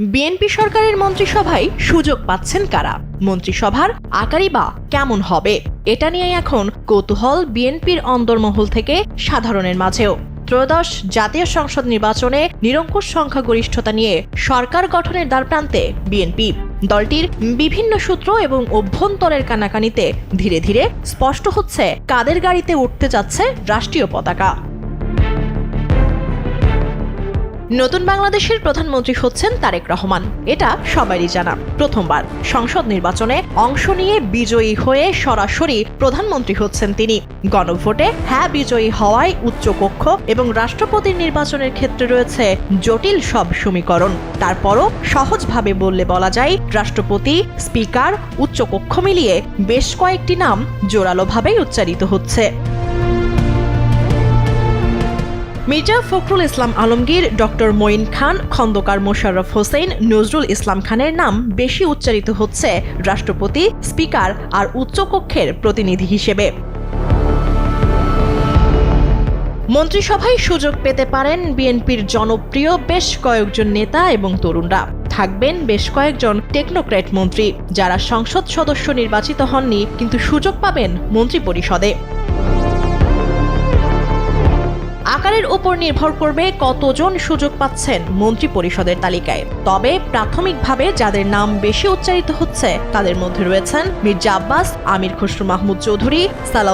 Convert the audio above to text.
BNP সরকারের মন্ত্রিসভায় সুযোগ পাচ্ছেন কারা? মন্ত্রিসভার আকারই বা কেমন হবে? এটা নিয়ে এখন কৌতূহল বিএনপির অন্দরমহল থেকে সাধারণের মাঝেও। ত্রয়োদশ জাতীয় সংসদ নির্বাচনে নিরঙ্কুশ সংখ্যাগরিষ্ঠতা নিয়ে সরকার গঠনের দ্বারপ্রান্তে বিএনপি। দলটির বিভিন্ন সূত্র এবং অভ্যন্তরের কানাকানিতে ধীরে ধীরে স্পষ্ট হচ্ছে কাদের গাড়িতে উঠতে যাচ্ছে রাষ্ট্রীয় পতাকা। নতুন বাংলাদেশের প্রধানমন্ত্রী হচ্ছেন তারেক রহমান। এটা সবারই জানা। প্রথমবার সংসদ নির্বাচনে অংশ নিয়ে বিজয়ী হয়ে সরাসরি প্রধানমন্ত্রী হচ্ছেন তিনি। গণভোটে হ্যাঁ বিজয়ী হওয়ায় উচ্চকক্ষ এবং রাষ্ট্রপতির নির্বাচনের ক্ষেত্রে রয়েছে জটিল সব সমীকরণ। তারপরও সহজভাবে বললে বলা যায়, রাষ্ট্রপতি, স্পিকার, উচ্চকক্ষ মিলিয়ে বেশ কয়েকটি নাম জোরালোভাবেই উচ্চারিত হচ্ছে। মির্জা ফখরুল ইসলাম আলমগীর, ডক্টর মঈন খান, খন্দকার মোশাররফ হোসেন, নজরুল ইসলাম খানের নাম বেশি উচ্চারিত হচ্ছে রাষ্ট্রপতি, স্পিকার আর উচ্চকক্ষের প্রতিনিধি হিসেবে। মন্ত্রিসভায় সুযোগ পেতে পারেন বিএনপির জনপ্রিয় বেশ কয়েকজন নেতা এবং তরুণরা। থাকবেন বেশ কয়েকজন টেকনোক্র্যাট মন্ত্রী, যারা সংসদ সদস্য নির্বাচিত হননি কিন্তু সুযোগ পাবেন মন্ত্রিপরিষদে। আকারের উপর নির্ভর করবে কতজন সুযোগ পাচ্ছেন মন্ত্রী পরিষদের তালিকায়। তবে প্রাথমিকভাবে যাদের নাম বেশি উচ্চারিত হচ্ছে, তাদের মধ্যে রয়েছেন মির্জা আব্বাস, আমির খসরু মাহমুদ চৌধুরী, সালাউদ্দিন